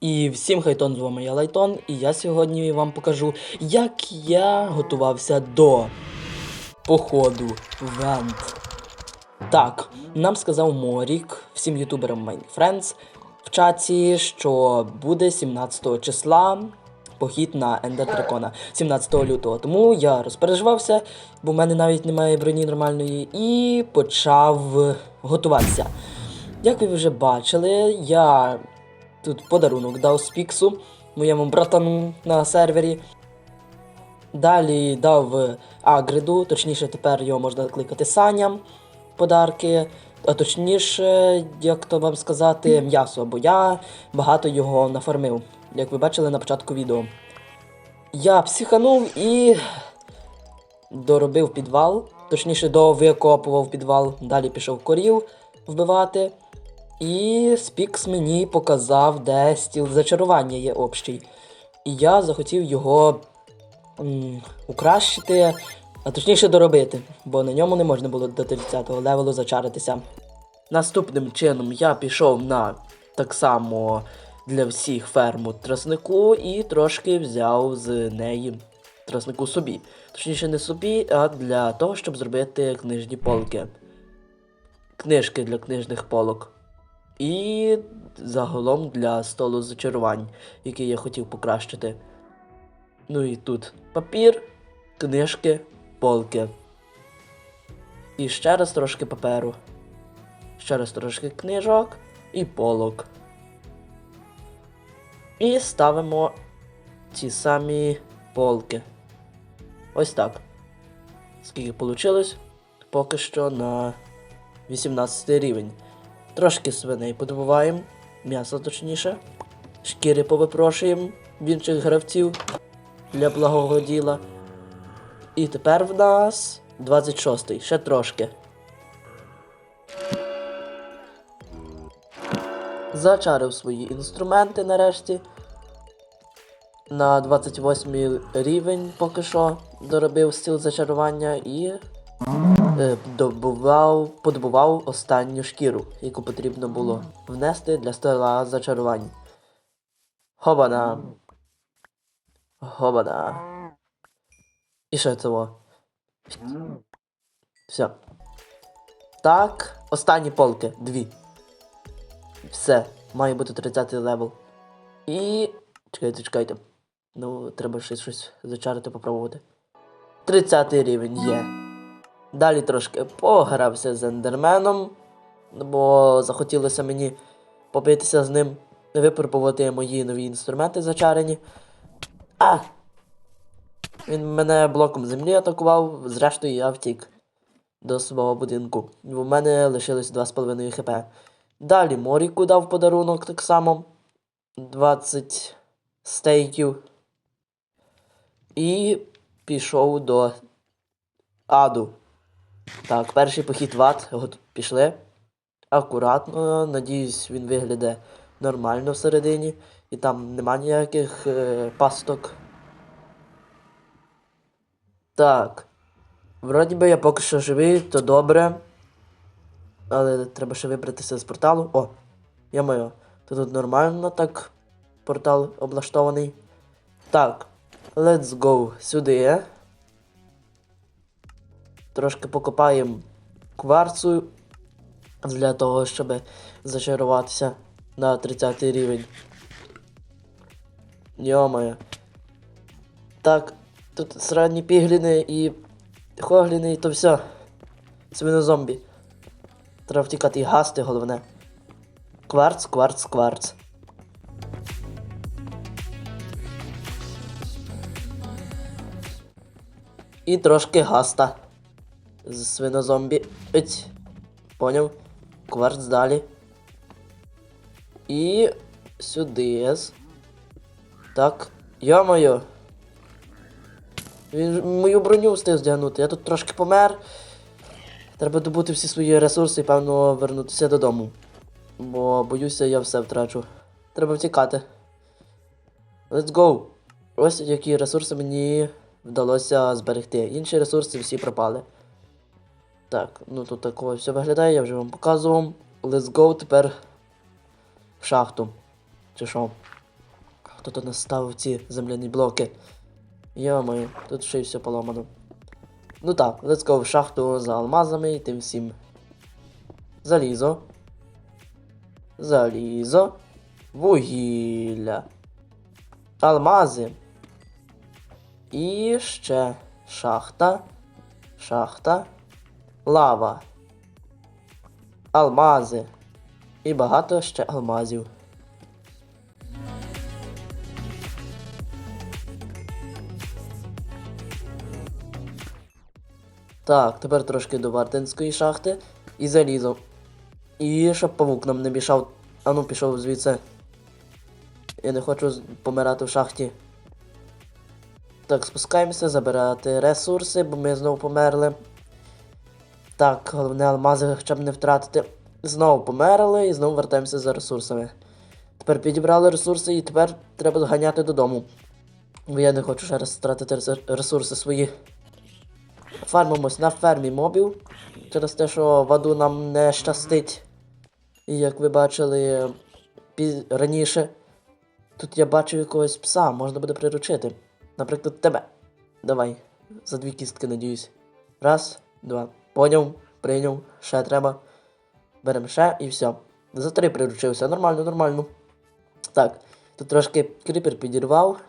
І всім хайтон, з вами я Лайтон, і я сьогодні вам покажу, як я готувався до походу Вент. Так, нам сказав Морік, всім ютуберам Minecraft в чаті, що буде 17 числа похід на Ендер Дракона 17 лютого. Тому я розпереживався, бо в мене навіть немає броні нормальної, і почав готуватися. Як ви вже бачили, я тут подарунок дав Спіксу, моєму братану на сервері. Далі дав Агриду, точніше, тепер його можна кликати Саня подарки. А точніше, як то вам сказати, м'ясо, бо я багато його нафармив, як ви бачили на початку відео. Я психанув і доробив підвал, точніше, довикопував підвал, далі пішов корів вбивати. І Спікс мені показав, де стіл зачарування є общий. І я захотів його м, укращити, а точніше доробити, бо на ньому не можна було до 30-го левелу зачаритися. Наступним чином я пішов на так само для всіх ферму троснику і трошки взяв з неї троснику собі. Точніше, не собі, а для того, щоб зробити книжні полки. Книжки для книжних полок. І загалом для столу зачарувань, який я хотів покращити. Ну і тут папір, книжки, полки. І ще раз трошки паперу. Ще раз трошки книжок і полок. І ставимо ті самі полки. Ось так. Скільки вийшло? Поки що на 18 рівень. Трошки свиней подобуваємо, м'ясо точніше. Шкіри повипрошуємо в інших гравців для благого діла. І тепер в нас 26-й, ще трошки. Зачарив свої інструменти нарешті. На 28 рівень поки що доробив стіл зачарування і добував, подобував останню шкіру, яку потрібно було внести для стола зачарувань. Хобана. Хобана. І ще цього. Все. Так, останні полки. Дві. Все. Має бути 30 левел. І. Чекайте, чекайте. Ну, треба ще щось зачарити, попробувати. 30 рівень є. Далі трошки погрався з ендерменом, бо захотілося мені побитися з ним, випробувати мої нові інструменти зачарені. А! Він мене блоком землі атакував, зрештою я втік до свого будинку. У мене лишилось 2,5 хп. Далі Моріку дав подарунок так само. 20 стейків. І пішов до аду. Так, перший похід в ад. От пішли. Акуратно, надіюсь, він виглядає нормально всередині. І там нема ніяких е, пасток. Так. Вроді би я поки що живий, то добре. Але треба ще вибратися з порталу. О! Я маю. То тут нормально так. Портал облаштований. Так. Let's go сюди. Трошки покопаємо кварцу для того, щоб зачаруватися на 30 рівень. Йомаю. Так, тут сранні пігліни і хогліни, і то все. Свинозомбі. Треба втікати і гасти, головне. Кварц, кварц, кварц. І трошки гаста. З свинозомбі. Ить. Поняв? Кварц далі. І сюди. Так. Йо-моє. Він мою броню встиг здягнути. Я тут трошки помер. Треба добути всі свої ресурси і, певно, вернутися додому. Бо боюся, я все втрачу. Треба втікати. Let's go! Ось які ресурси мені вдалося зберегти. Інші ресурси всі пропали. Так, ну тут такого все виглядає, я вже вам показував. Let's go тепер в шахту. Чи що? хто то наставив ці земляні блоки. Йо-моє, тут ще й все поламано. Ну так, let's go в шахту за алмазами і тим всім. Залізо. Залізо. Вугілля. Алмази. І ще шахта. Шахта. Лава. Алмази. І багато ще алмазів. Так, тепер трошки до Вартинської шахти і залізо. І щоб павук нам не мішав. Ану, пішов звідси. Я не хочу помирати в шахті. Так, спускаємося, забирати ресурси, бо ми знову померли. Так, головне алмази хоча б не втратити. Знову померли і знову вертаємося за ресурсами. Тепер підібрали ресурси і тепер треба зганяти додому. Бо я не хочу ще раз втратити ресурси свої. Фармимось на фермі мобів. Через те, що в аду нам не щастить. І як ви бачили піз... раніше, тут я бачив якогось пса, можна буде приручити. Наприклад, тебе. Давай. За дві кістки, надіюсь. Раз, два. Поняв, прийняв, ще треба. Беремо ще і все. За три приручився. Нормально, нормально. Так, тут трошки кріпер підірвав.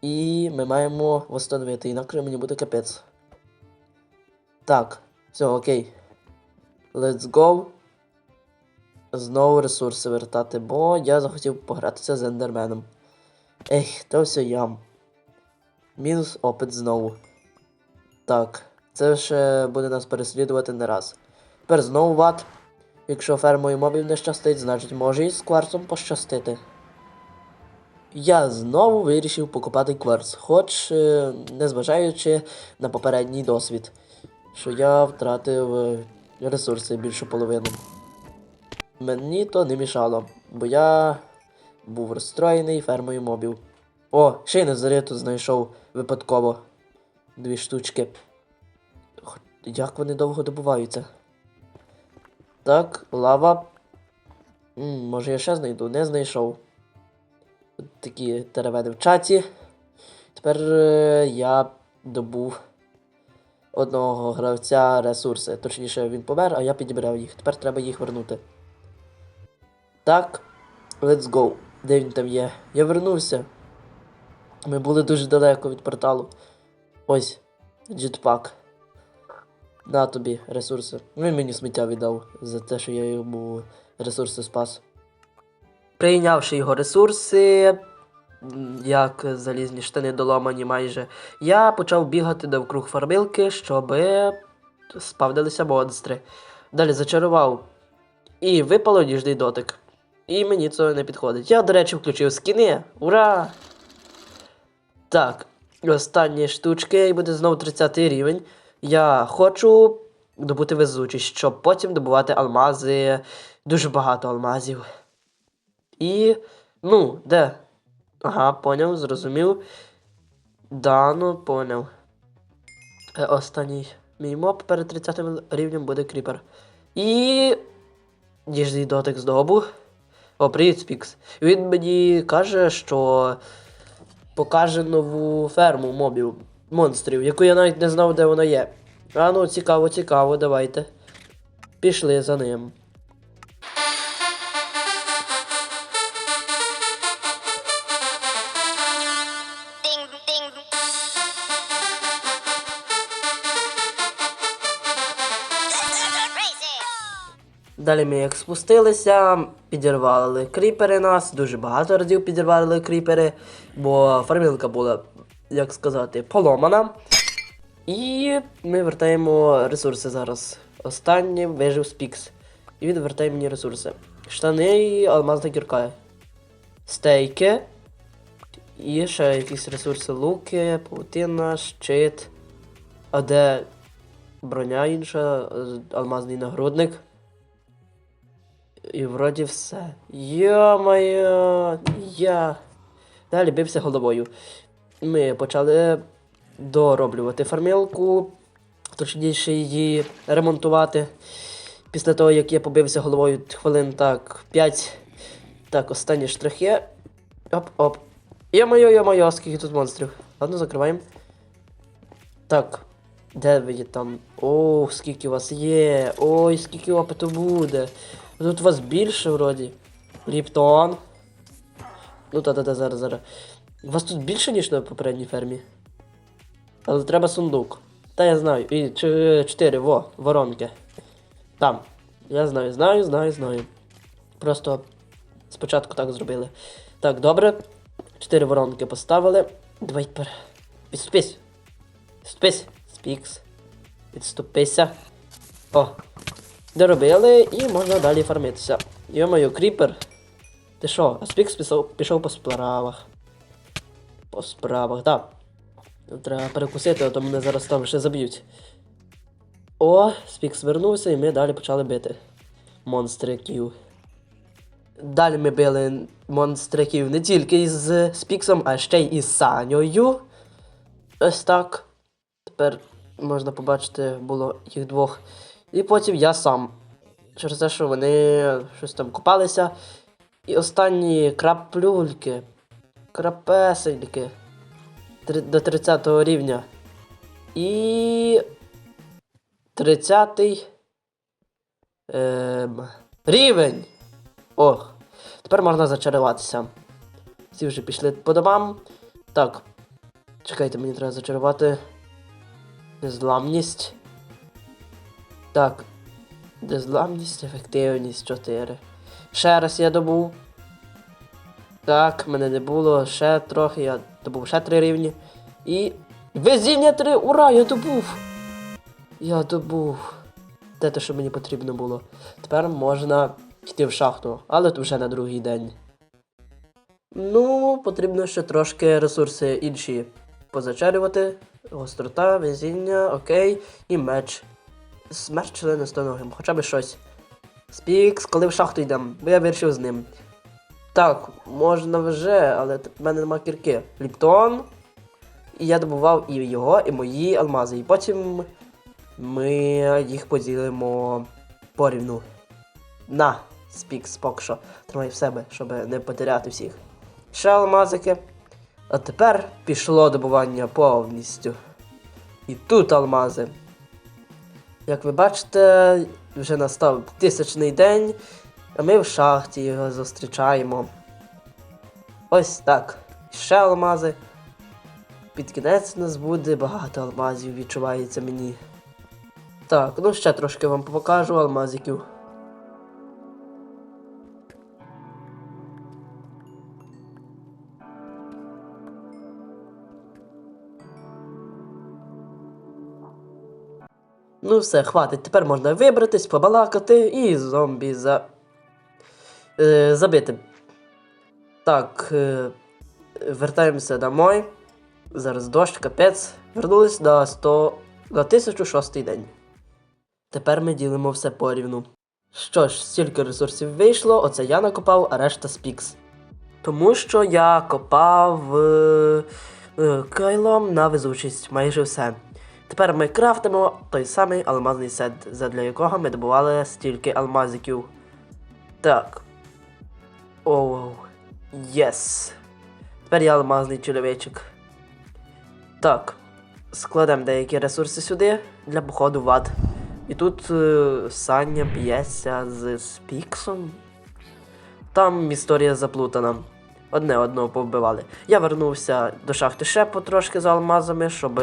І ми маємо восстановити, інакше мені буде капець. Так, все, окей. Let's go. Знову ресурси вертати, бо я захотів погратися з ендерменом. Ех, то все ям. Мінус опит знову. Так, це ще буде нас переслідувати не раз. Тепер знову ват. Якщо фермою мобів не щастить, значить може і з кварцом пощастити. Я знову вирішив покупати кварц, хоч е, незважаючи на попередній досвід, що я втратив е, ресурси більшу половину. Мені то не мішало, бо я був розстроєний фермою мобів. О, ще й незариту знайшов випадково. Дві штучки. Як вони довго добуваються? Так, лава. М, може я ще знайду, не знайшов. Такі теревени в чаті. Тепер е, я добув одного гравця ресурси. Точніше, він помер, а я підібрав їх. Тепер треба їх вернути. Так, let's go. Де він там є? Я вернувся. Ми були дуже далеко від порталу. Ось, джетпак. На тобі ресурси. Він мені сміття віддав за те, що я йому ресурси спас. Прийнявши його ресурси, як залізні штани доломані майже, я почав бігати довкруг фармилки, щоб спавнилися монстри. Далі зачарував і випало ніжний дотик. І мені це не підходить. Я, до речі, включив скіни. Ура! Так, останні штучки, і буде знову 30 рівень. Я хочу добути везучість, щоб потім добувати алмази. Дуже багато алмазів. І. Ну, де? Ага, поняв, зрозумів. Да, ну, поняв. Е, останній мій моб перед 30 рівнем буде кріпер. І. Ніжний дотик здобу. О, привіт, Спікс. Він мені каже, що покаже нову ферму мобів, монстрів, яку я навіть не знав, де вона є. А ну, цікаво, цікаво, давайте. Пішли за ним. Далі ми як спустилися, підірвали кріпери нас, дуже багато разів підірвали кріпери, бо фармілка була, як сказати, поломана. І ми вертаємо ресурси зараз. Останнім вижив Спікс. І він вертає мені ресурси. Штани і алмазна кірка. Стейки. І ще якісь ресурси луки, паутина, щит. А де броня інша, алмазний нагрудник. І вроді все. Йо-моє, я. Далі бився головою. Ми почали дороблювати фармілку, точніше її ремонтувати. Після того, як я побився головою хвилин так 5. Так, останні штрихи. Оп-оп. Йо-моє, йо-моє, скільки тут монстрів. Ладно, закриваємо. Так. Де ви там? О, скільки вас є. Ой, скільки опиту буде. Тут вас більше вроді. Ліптон. Ну та-та-та, зараз, зараз. Вас тут більше, ніж на попередній фермі. Але треба сундук. Та я знаю. І ч- чотири, во, воронки. Там. Я знаю, знаю, знаю, знаю. Просто спочатку так зробили. Так, добре. Чотири воронки поставили. Давай тепер. Відступись. Відступись. Спікс. Відступися. О. Доробили і можна далі фармитися. Йо-моє, кріпер. Ти що? А Спікс пішов, пішов по справах. По справах, так. Треба перекусити, а то мене зараз там ще заб'ють. О, Спікс вернувся і ми далі почали бити. Монстриків. Далі ми били монстриків не тільки із Спіксом, а ще й із Санєю. Ось так. Тепер можна побачити, було їх двох. І потім я сам. Через те, що вони щось там купалися. І останні краплюльки. Крапесеньки. До 30 рівня. І. 30 ем, рівень. Ох. Тепер можна зачаруватися. Всі вже пішли по домам. Так. Чекайте, мені треба зачарувати. Незламність. Так. Незламність, ефективність 4. Ще раз я добув. Так, мене не було. Ще трохи. Я добув ще 3 рівні. І. Везіння 3! Ура! Я добув! Я добув. Те, те, що мені потрібно було. Тепер можна йти в шахту, але вже на другий день. Ну, потрібно ще трошки ресурси інші позачарювати. Гострота, везіння, окей, і меч. З меч членистоногим, хоча б щось. Спікс, коли в шахту йдемо, бо я вирішив з ним. Так, можна вже, але в мене нема кірки. Ліптон. І я добував і його, і мої алмази. І потім ми їх поділимо порівну. На, спікс, поки що. Тримай в себе, щоб не потеряти всіх. Ще алмазики. А тепер пішло добування повністю. І тут алмази. Як ви бачите, вже настав тисячний день, а ми в шахті його зустрічаємо. Ось так. Ще алмази. Під кінець у нас буде багато алмазів, відчувається мені. Так, ну ще трошки вам покажу алмазиків. Ну все, хватить. Тепер можна вибратись, побалакати і зомбі за... Е, забити. Так, е, вертаємося домой. Зараз дощ, капець. Вернулись на 100... на 1006 день. Тепер ми ділимо все порівну. Що ж, стільки ресурсів вийшло, оце я накопав, а решта спікс. Тому що я копав е, е, кайлом на везучість майже все. Тепер ми крафтимо той самий алмазний сет, задля якого ми добували стільки алмазиків. Так. Оу. Єс. Тепер я алмазний чоловічок. Так. Складемо деякі ресурси сюди для походу в ад. І тут е, Саня б'ється з Спіксом. Там історія заплутана. Одне одного повбивали. Я вернувся до шахти ще потрошки за алмазами, щоб.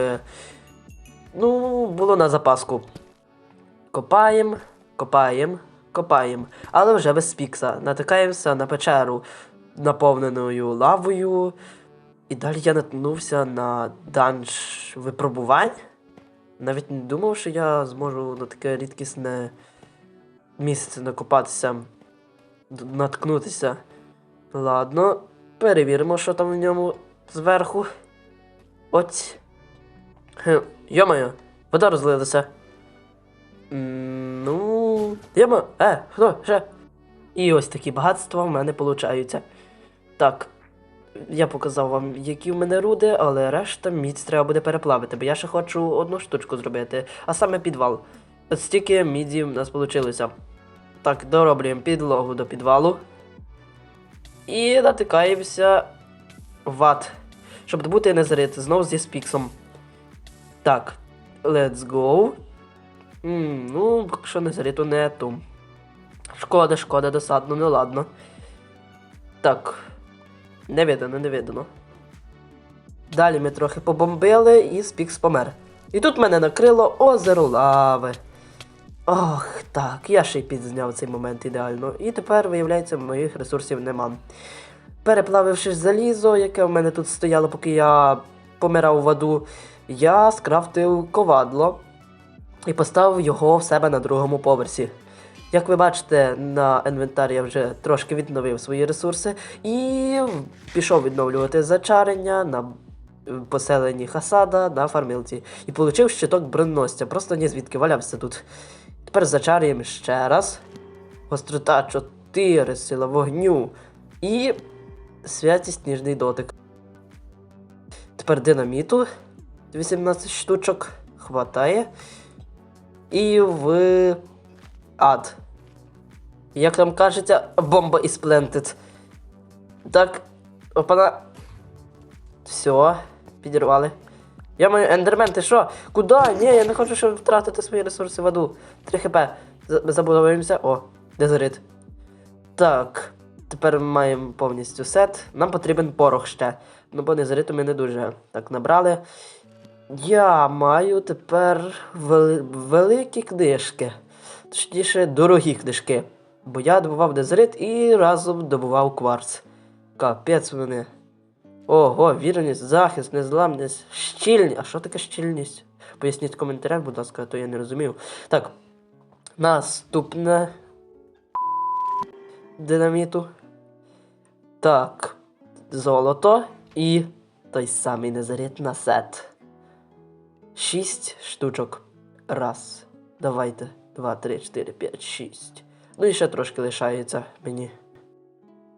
Ну, було на запаску. Копаємо, копаємо, копаємо. Але вже без спікса. Натикаємося на печеру, наповненою лавою. І далі я наткнувся на данж випробувань. Навіть не думав, що я зможу на таке рідкісне місце накопатися, наткнутися. Ладно, перевіримо, що там в ньому зверху. От. Йо-моє, вода розлилася. М, Ну. Йомо, е, хто? Ще? І ось такі багатства в мене получаються. Так. Я показав вам, які в мене руди, але решта міць треба буде переплавити, бо я ще хочу одну штучку зробити, а саме підвал. От стільки міді в нас вийшло. Так, дороблюємо підлогу до підвалу. І натикаємося ват. Щоб добути незарит, знову зі спіксом. Так, let's go. М, ну, якщо незариту не ту. Шкода, шкода, досадно, ну ладно. Так. Не видано, не видано. Далі ми трохи побомбили і Спікс помер. І тут мене накрило озеро лави. Ох, так, я ще й підзняв цей момент ідеально. І тепер, виявляється, моїх ресурсів нема. Переплавивши залізо, яке в мене тут стояло, поки я помирав в аду, я скрафтив ковадло і поставив його в себе на другому поверсі. Як ви бачите, на інвентарі я вже трошки відновив свої ресурси і пішов відновлювати зачарення на поселенні Хасада на фармілці. І отримав щиток броненосця, просто ні звідки валявся тут. Тепер зачарюємо ще раз. Гострота 4, сила вогню і святість ніжний дотик. Тепер динаміту 18 штучок хватає. І в ад. Як там кажеться, бомба із Planted. Так, опана. Все, підірвали. Я маю ендермен, ти що? Куда? Ні, я не хочу, щоб втратити свої ресурси в аду. 3 хп. Забудовуємося. О, дезерит. Так, тепер маємо повністю сет. Нам потрібен порох ще. Ну, бо незариту ми не дуже так набрали. Я маю тепер вели- великі книжки. Точніше, дорогі книжки. Бо я добував дезерит і разом добував кварц. Капець вони. Ого, вірність, захист, незламність, щільність. А що таке щільність? Поясніть в коментарях, будь ласка, то я не розумів. Так. Наступне. Динаміту. Так. Золото і той самий незарит на сет. Шість штучок. Раз. Давайте. Два, три, чотири, п'ять, шість. Ну і ще трошки лишається мені.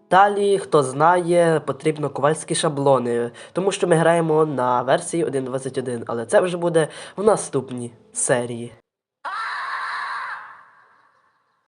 Далі, хто знає, потрібно ковальські шаблони, тому що ми граємо на версії 1.21, але це вже буде в наступній серії.